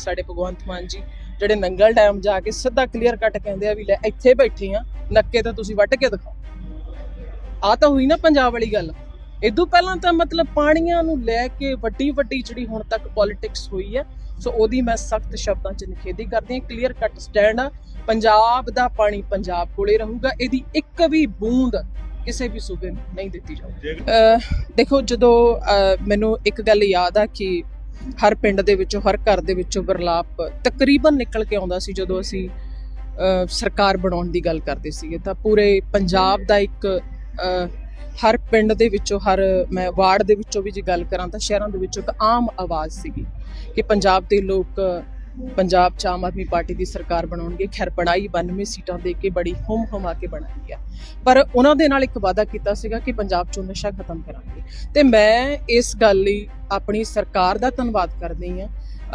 ਸਾਡੇ ਭਗਵੰਤ ਮਾਨ ਜੀ ਜਿਹੜੇ ਨੰਗਲ ਡੈਮ ਜਾ ਕੇ ਸਿੱਧਾ ਕਲੀਅਰ ਕੱਟ ਕਹਿੰਦੇ ਆ ਵੀ ਲੈ ਇੱਥੇ ਬੈਠੇ ਆ ਨੱਕੇ ਤਾਂ ਤੁਸੀਂ ਵੱਢ ਕੇ ਦਿਖਾਓ। ਆ ਤਾਂ ਹੋਈ ਨਾ ਪੰਜਾਬ ਵਾਲੀ ਗੱਲ। ਇਦੋਂ ਪਹਿਲਾਂ ਤਾਂ ਮਤਲਬ ਪਾਣੀਆਂ ਨੂੰ ਲੈ ਕੇ ਵੱਡੀ ਵੱਡੀ ਜਿਹੜੀ ਹੁਣ ਤੱਕ ਪੋਲਿਟਿਕਸ ਹੋਈ ਹੈ ਸੋ ਉਹਦੀ ਮੈਂ ਸਖਤ ਸ਼ਬਦਾਂ 'ਚ ਨਿਖੇਧੀ ਕਰਦੀ ਹਾਂ। ਕਲੀਅਰ ਕੱਟ ਸਟੈਂਡ ਆ ਪੰਜਾਬ ਦਾ ਪਾਣੀ ਪੰਜਾਬ ਕੋਲੇ ਰਹੂਗਾ। ਇਹਦੀ ਇੱਕ ਵੀ ਬੂੰਦ ਕਿਸੇ ਵੀ ਸੂਬੇ ਨੂੰ ਨਹੀਂ ਦਿੱਤੀ ਜਾਊਗੀ। ਦੇਖੋ ਜਦੋਂ ਮੈਨੂੰ ਇੱਕ ਗੱਲ ਯਾਦ ਆ ਕਿ ਹਰ ਪਿੰਡ ਦੇ ਵਿੱਚੋਂ, ਹਰ ਘਰ ਦੇ ਵਿੱਚੋਂ ਬਰਲਾਪ ਤਕਰੀਬਨ ਨਿਕਲ ਕੇ ਆਉਂਦਾ ਸੀ ਜਦੋਂ ਅਸੀਂ, ਅਹ, ਸਰਕਾਰ ਬਣਾਉਣ ਦੀ ਗੱਲ ਕਰਦੇ ਸੀਗੇ। ਤਾਂ ਪੂਰੇ ਪੰਜਾਬ ਦਾ ਇੱਕ, ਅਹ, ਹਰ ਪਿੰਡ ਦੇ ਵਿੱਚੋਂ, ਹਰ ਮੈਂ ਵਾਰਡ ਦੇ ਵਿੱਚੋਂ ਵੀ ਜੇ ਗੱਲ ਕਰਾਂ ਤਾਂ ਸ਼ਹਿਰਾਂ ਦੇ ਵਿੱਚੋਂ ਇੱਕ ਆਮ ਆਵਾਜ਼ ਸੀਗੀ ਕਿ ਪੰਜਾਬ ਦੇ ਲੋਕ ਪੰਜਾਬ ਚ ਆਮ ਆਦਮੀ ਪਾਰਟੀ ਦੀ ਸਰਕਾਰ ਬਣਾਉਣਗੇ, ਖੈਰ ਬਣਾਈ 92 ਸੀਟਾਂ ਦੇ ਕੇ ਬੜੀ ਹੁਮ ਹੁਮਾ ਕੇ ਬਣਾਈ ਆ। ਪਰ ਉਹਨਾਂ ਦੇ ਨਾਲ ਇੱਕ ਵਾਅਦਾ ਕੀਤਾ ਸੀਗਾ ਕਿ ਪੰਜਾਬ ਚੋਂ ਨਸ਼ਾ ਖਤਮ ਕਰਾਂਗੇ। ਤੇ ਮੈਂ ਇਸ ਗੱਲ ਲਈ ਆਪਣੀ ਸਰਕਾਰ ਦਾ ਧੰਨਵਾਦ ਕਰਦੀ ਹਾਂ,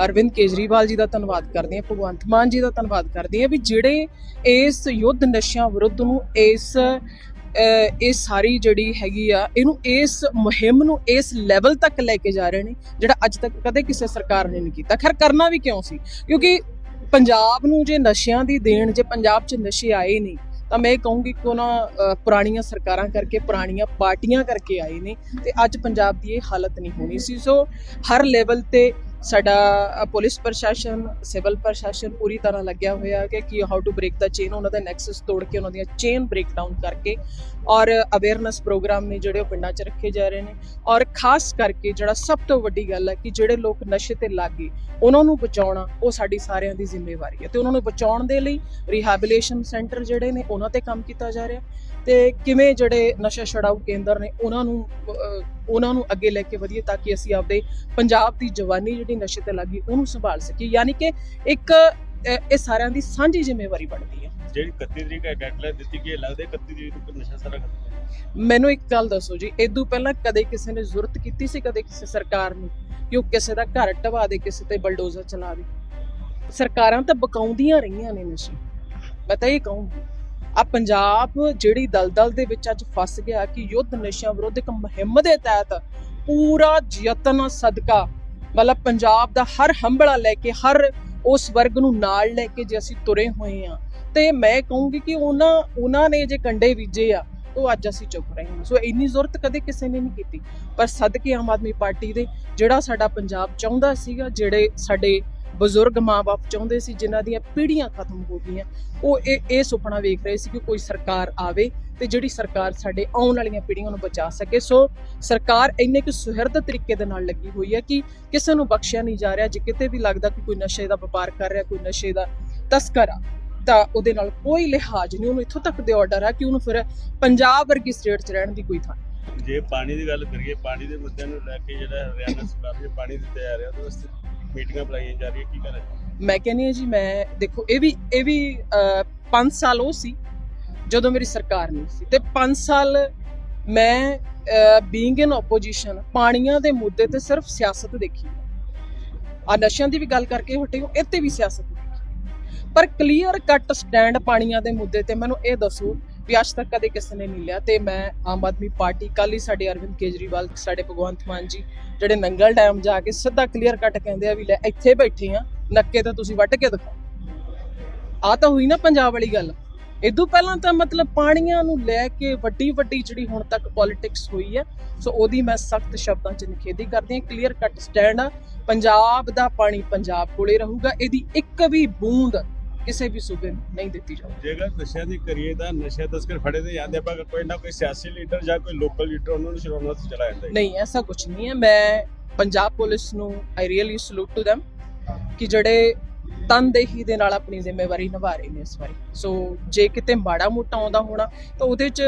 ਅਰਵਿੰਦ ਕੇਜਰੀਵਾਲ ਜੀ ਦਾ ਧੰਨਵਾਦ ਕਰਦੀ ਹਾਂ, ਭਗਵੰਤ ਮਾਨ ਜੀ ਦਾ ਧੰਨਵਾਦ ਕਰਦੀ ਹਾਂ ਵੀ ਜਿਹੜੇ ਇਸ ਯੁੱਧ ਨਸ਼ਿਆਂ ਵਿਰੁੱਧ ਨੂੰ, ਇਸ ਇਹ ਸਾਰੀ ਜਿਹੜੀ ਹੈਗੀ ਆ, ਇਹਨੂੰ ਇਸ ਮੁਹਿੰਮ ਨੂੰ ਇਸ ਲੈਵਲ ਤੱਕ ਲੈ ਕੇ ਜਾ ਰਹੇ ਨੇ, ਜਿਹੜਾ ਅੱਜ ਤੱਕ ਕਦੇ ਕਿਸੇ ਸਰਕਾਰ ਨੇ ਨਹੀਂ ਕੀਤਾ। ਖੈਰ, ਕਰਨਾ ਵੀ ਕਿਉਂ ਸੀ? ਕਿਉਂਕਿ ਪੰਜਾਬ ਨੂੰ ਜੇ ਨਸ਼ਿਆਂ ਦੀ ਦੇਣ, ਜੇ ਪੰਜਾਬ 'ਚ ਨਸ਼ੇ ਆਏ ਨਹੀਂ ਤਾਂ ਮੈਂ ਕਹੂੰਗੀ ਕਿ ਉਹਨਾਂ ਪੁਰਾਣੀਆਂ ਸਰਕਾਰਾਂ ਕਰਕੇ, ਪੁਰਾਣੀਆਂ ਪਾਰਟੀਆਂ ਕਰਕੇ ਆਏ ਨੇ ਤੇ ਅੱਜ ਪੰਜਾਬ ਦੀ ਇਹ ਹਾਲਤ ਨਹੀਂ ਹੋਣੀ ਸੀ। ਸੋ ਹਰ ਲੈਵਲ ਤੇ ਸਾਡਾ ਪੁਲਿਸ ਪ੍ਰਸ਼ਾਸਨ, ਸਿਵਲ ਪ੍ਰਸ਼ਾਸਨ ਪੂਰੀ ਤਰ੍ਹਾਂ ਲੱਗਿਆ ਹੋਇਆ ਕਿ ਕੀ ਹਾਊ ਟੂ ਬ੍ਰੇਕ ਦਾ ਚੇਨ ਉਹਨਾਂ ਦਾ ਨੈਕਸਸ ਤੋੜ ਕੇ ਉਹਨਾਂ ਦੀਆਂ ਚੇਨ ਬ੍ਰੇਕ ਡਾਊਨ ਕਰਕੇ ਔਰ ਅਵੇਅਰਨੈਸ ਪ੍ਰੋਗਰਾਮ ਨੇ ਜਿਹੜੇ ਉਹ ਪਿੰਡਾਂ 'ਚ ਰੱਖੇ ਜਾ ਰਹੇ ਨੇ ਔਰ ਖਾਸ ਕਰਕੇ ਜਿਹੜਾ ਸਭ ਤੋਂ ਵੱਡੀ ਗੱਲ ਹੈ ਕਿ ਜਿਹੜੇ ਲੋਕ ਨਸ਼ੇ ਤੇ ਲੱਗੇ, ਉਹਨਾਂ ਨੂੰ ਬਚਾਉਣਾ ਉਹ ਸਾਡੀ ਸਾਰਿਆਂ ਦੀ ਜ਼ਿੰਮੇਵਾਰੀ ਹੈ ਤੇ ਉਹਨਾਂ ਨੂੰ ਬਚਾਉਣ ਦੇ ਲਈ ਰਿਹੈਬਿਲਿਟੇਸ਼ਨ ਸੈਂਟਰ ਜਿਹੜੇ ਨੇ ਉਹਨਾਂ ਤੇ ਕੰਮ ਕੀਤਾ ਜਾ ਰਿਹਾ ਤੇ ਕਿਵੇਂ ਜਿਹੜੇ ਨਸ਼ਾ ਛਡਾਊ ਕੇਂਦਰ ਨੇ ਉਹਨਾਂ ਨੂੰ ਉਹਨਾਂ ਨੂੰ ਅੱਗੇ ਲੈ ਕੇ ਵਧੀਏ ਤਾਂ ਕਿ ਅਸੀਂ ਆਪਦੇ ਪੰਜਾਬ ਦੀ ਜਵਾਨੀ ਜਿਹੜੀ ਨਸ਼ੇ ਤੇ ਲੱਗੀ ਉਹਨੂੰ ਸੰਭਾਲ ਸਕੀਏ। ਯਾਨੀ ਕਿ ਇੱਕ ਇਹ ਸਾਰਿਆਂ ਦੀ ਸਾਂਝੀ ਜ਼ਿੰਮੇਵਾਰੀ ਬਣਦੀ ਹੈ ਜਿਹੜੀ 31 ਤਰੀਕ ਦਾ ਡੈਡਲਾਈਨ ਦਿੱਤੀ ਗਈ ਲੱਗਦਾ ਹੈ 31 ਤਰੀਕ ਨੂੰ ਨਸ਼ਾ ਸਾਰਾ ਖਤਮ। ਮੈਨੂੰ ਇੱਕ ਗੱਲ ਦੱਸੋ ਜੀ ਇਦੋਂ ਪਹਿਲਾਂ ਕਦੇ ਕਿਸੇ ਨੇ ਜ਼ਰੂਰਤ ਕੀਤੀ ਸੀ ਕਦੇ ਕਿਸੇ ਸਰਕਾਰ ਨੂੰ ਕਿ ਉਹ ਕਿਸੇ ਦਾ ਘਰ ਢਵਾ ਦੇ ਕਿਸੇ ਤੇ ਬਲਡੋਜ਼ਰ ਚਲਾ ਦੇ? ਸਰਕਾਰਾਂ ਤਾਂ ਬਕਾਉਂਦੀਆਂ ਰਹੀਆਂ ਨੇ ਨਸ਼ੇ। ਮੈਂ ਤਾਂ ਇਹ ਕਹੂੰਗੀ। ਆ ਪੰਜਾਬ ਜਿਹੜੀ ਦਲਦਲ ਦੇ ਵਿੱਚ ਅੱਜ ਫਸ ਗਿਆ ਕਿ ਯੁੱਧ ਨਸ਼ਿਆਂ ਵਿਰੁੱਧ ਇੱਕ ਮੁਹਿੰਮ ਦੇ ਤਹਿਤ ਪੂਰਾ ਯਤਨ ਸਦਕਾ। ਮਤਲਬ ਪੰਜਾਬ ਦਾ ਹਰ ਹੰਬਲਾ ਲੈ ਕੇ, ਹਰ ਉਸ ਵਰਗ ਨੂੰ ਨਾਲ ਲੈ ਕੇ ਜੇ ਅਸੀਂ ਤੁਰੇ ਹੋਏ ਆ ਤੇ ਮੈਂ ਕਹੂੰਗੀ ਕਿ ਉਹਨਾਂ ਉਹਨਾਂ ਨੇ ਜੇ ਕੰਡੇ ਬੀਜੇ ਆ ਉਹ ਅੱਜ ਅਸੀਂ ਚੁੱਪ ਰਹੇ ਹਾਂ। ਸੋ ਇੰਨੀ ਜ਼ਰੂਰਤ ਕਦੇ ਕਿਸੇ ਨੇ ਨਹੀਂ ਕੀਤੀ। ਪਰ ਸਦਕੇ ਆਮ ਆਦਮੀ ਪਾਰਟੀ ਦੇ ਜਿਹੜਾ ਸਾਡਾ ਪੰਜਾਬ ਚਾਹੁੰਦਾ ਸੀਗਾ, ਜਿਹੜੇ ਸਾਡੇ ਬਜ਼ੁਰਗ ਮਾਪੇ ਚਾਹੁੰਦੇ ਸੀ ਜਿਨ੍ਹਾਂ ਦੀਆਂ ਪੀੜ੍ਹੀਆਂ ਖਤਮ ਹੋ ਗਈਆਂ, ਉਹ ਇਹ ਇਹ ਸੁਪਨਾ ਵੇਖ ਰਹੇ ਸੀ ਕਿ ਕੋਈ ਸਰਕਾਰ ਆਵੇ ਤੇ ਜਿਹੜੀ ਸਰਕਾਰ ਸਾਡੇ ਆਉਣ ਵਾਲੀਆਂ ਪੀੜ੍ਹੀਆਂ ਨੂੰ ਬਚਾ ਸਕੇ। ਸੋ ਸਰਕਾਰ ਇੰਨੇ ਕੁ ਸੁਹਿਰਦ ਤਰੀਕੇ ਦੇ ਨਾਲ ਲੱਗੀ ਹੋਈ ਹੈ ਕਿ ਕਿਸੇ ਨੂੰ ਬਖਸ਼ਿਆ ਨਹੀਂ ਜਾ ਰਿਹਾ। ਜੇ ਕਿਤੇ ਵੀ ਲੱਗਦਾ ਕਿ ਕੋਈ ਨਸ਼ੇ ਦਾ ਵਪਾਰ ਕਰ ਰਿਹਾ, ਕੋਈ ਨਸ਼ੇ ਦਾ ਤਸਕਰ ਆ ਤਾਂ ਉਹਦੇ ਨਾਲ ਕੋਈ ਲਿਹਾਜ਼ ਨਹੀਂ। ਉਹਨੂੰ ਇੱਥੋਂ ਤੱਕ ਦੇ ਆਰਡਰ ਆ ਕਿ ਉਹਨੂੰ ਫਿਰ ਪੰਜਾਬ ਵਰਗੀ ਸਟੇਟ 'ਚ ਰਹਿਣ ਦੀ ਕੋਈ ਥਾਂ ਜੇ ਪਾਣੀ ਦੀ ਗੱਲ ਕਰੀਏ, ਪਾਣੀ ਦੇ ਮੁੱਦਿਆਂ ਨੂੰ ਲੈ ਕੇ ਜਿਹੜਾ ਹਰਿਆਣਾ ਸਰਕਾਰ ਨੇ ਪਾਣੀ ਦਿੱਤੇ ਜਾ ਰਿਹਾ ਉਹਦੇ ਵਾਸਤੇ ਮੀਟਿੰਗਾਂ ਬੁਲਾਈਆਂ ਜਾ ਰਹੀਆਂ, ਕੀ ਕਰ ਮੈਂ ਕਹਿੰਦੀ ਹਾਂ ਜੀ, ਮੈਂ ਦੇਖੋ, ਇਹ ਵੀ ਇਹ ਵੀ 5 ਸਾਲ ਉਹ ਸੀ ਜਦੋਂ ਮੇਰੀ ਸਰਕਾਰ ਨਹੀਂ ਸੀ ਤੇ 5 ਸਾਲ ਮੈਂ ਬੀਇੰਗ ਇਨ ਆਪੋਜੀਸ਼ਨ ਪਾਣੀਆਂ ਦੇ ਮੁੱਦੇ ਤੇ ਸਿਰਫ ਸਿਆਸਤ ਦੇਖੀ। ਆ ਨਸ਼ਿਆਂ ਦੀ ਵੀ ਗੱਲ ਕਰਕੇ ਹਟੇ ਹੋ, ਇੱਥੇ ਵੀ ਸਿਆਸਤ ਪਰ ਕਲੀਅਰ ਕੱਟ ਸਟੈਂਡ ਪਾਣੀਆਂ ਦੇ ਮੁੱਦੇ ਤੇ ਮੈਨੂੰ ਇਹ ਦੱਸੋ ਵੀ ਅੱਜ ਤੱਕ ਕਦੇ ਕਿਸੇ ਨੇ ਨਹੀਂ ਲਿਆ ਤੇ ਮੈਂ ਆਮ ਆਦਮੀ ਪਾਰਟੀ ਕੱਲ ਹੀ ਸਾਡੇ ਅਰਵਿੰਦ ਕੇਜਰੀਵਾਲ, ਸਾਡੇ ਭਗਵੰਤ ਮਾਨ ਜੀ, ਜਿਹੜੇ ਨੰਗਲ ਡੈਮ ਜਾ ਕੇ ਸਿੱਧਾ ਕਲੀਅਰ ਕੱਟ ਕਹਿੰਦੇ ਆ ਵੀ ਲੈ ਇੱਥੇ ਬੈਠੇ ਆ, ਨੱਕੇ ਤਾਂ ਤੁਸੀਂ ਵੱਢ ਕੇ ਦਿਖਾਓ। ਆ ਤਾਂ ਹੋਈ ਨਾ ਪੰਜਾਬ ਵਾਲੀ ਗੱਲ। ਇਦੋਂ ਪਹਿਲਾਂ ਤਾਂ ਮਤਲਬ ਪਾਣੀਆਂ ਨੂੰ ਲੈ ਕੇ ਵੱਡੀ ਵੱਡੀ ਜਿਹੜੀ ਹੁਣ ਤੱਕ ਪੋਲਿਟਿਕਸ ਹੋਈ ਹੈ ਸੋ ਉਹਦੀ ਮੈਂ ਸਖਤ ਸ਼ਬਦਾਂ 'ਚ ਨਿਖੇਧੀ ਕਰਦੀ ਹਾਂ ਕਲੀਅਰ ਕੱਟ ਸਟੈਂਡ ਆ। ਪੰਜਾਬ ਦਾ ਪਾਣੀ ਪੰਜਾਬ ਕੋਲੇ ਰਹੂਗਾ, ਇਹਦੀ ਇੱਕ ਵੀ ਬੂੰਦ ਕਿਸੇ ਵੀ ਸੂਬੇ ਨੂੰ ਨਹੀਂ ਦਿੱਤੀ ਜਾਊਗੀ। ਜੇਕਰ ਨਸ਼ਿਆਂ ਦੀ ਕਰੀਏ ਤਾਂ ਨਸ਼ਾ ਤਸਕਰ ਫੜੇ ਤੇ ਜਾਂਦੇ ਆਪਾਂ ਕੋਈ ਨਾ ਕੋਈ ਸਿਆਸੀ ਲੀਡਰ ਜਾਂ ਕੋਈ ਲੋਕਲ ਲੀਡਰ ਉਹਨਾਂ ਨੂੰ ਛਡਾਉਣ ਵਾਸਤੇ ਚਲਾ ਜਾਂਦਾ ਨਹੀਂ ਐਸਾ ਕੁਝ ਨਹੀਂ ਹੈ। ਮੈਂ ਪੰਜਾਬ ਪੁਲਿਸ ਨੂੰ I really salute to them ਕਿ ਜਿਹੜੇ ਤਨਦੇਹੀ ਦੇ ਨਾਲ ਆਪਣੀ ਜ਼ਿੰਮੇਵਾਰੀ ਨਿਭਾ ਰਹੇ ਨੇ ਇਸ ਵਾਰੀ। ਸੋ ਜੇ ਕਿਤੇ ਮਾੜਾ ਮੋਟਾ ਆਉਂਦਾ ਹੋਣਾ ਤਾਂ ਉਹਦੇ ਚ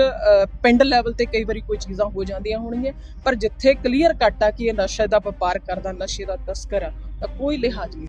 ਪਿੰਡ ਲੈਵਲ ਤੇ ਕਈ ਵਾਰੀ ਕੋਈ ਚੀਜ਼ਾਂ ਹੋ ਜਾਂਦੀਆਂ ਹੋਣਗੀਆਂ। ਪਰ ਜਿੱਥੇ ਕਲੀਅਰ ਕੱਟ ਆ ਕਿ ਇਹ ਨਸ਼ੇ ਦਾ ਵਪਾਰ ਕਰਦਾ ਨਸ਼ੇ ਦਾ ਤਸਕਰ ਆ ਤਾਂ ਕੋਈ ਲਿਹਾਜ਼ ਨਹੀਂ।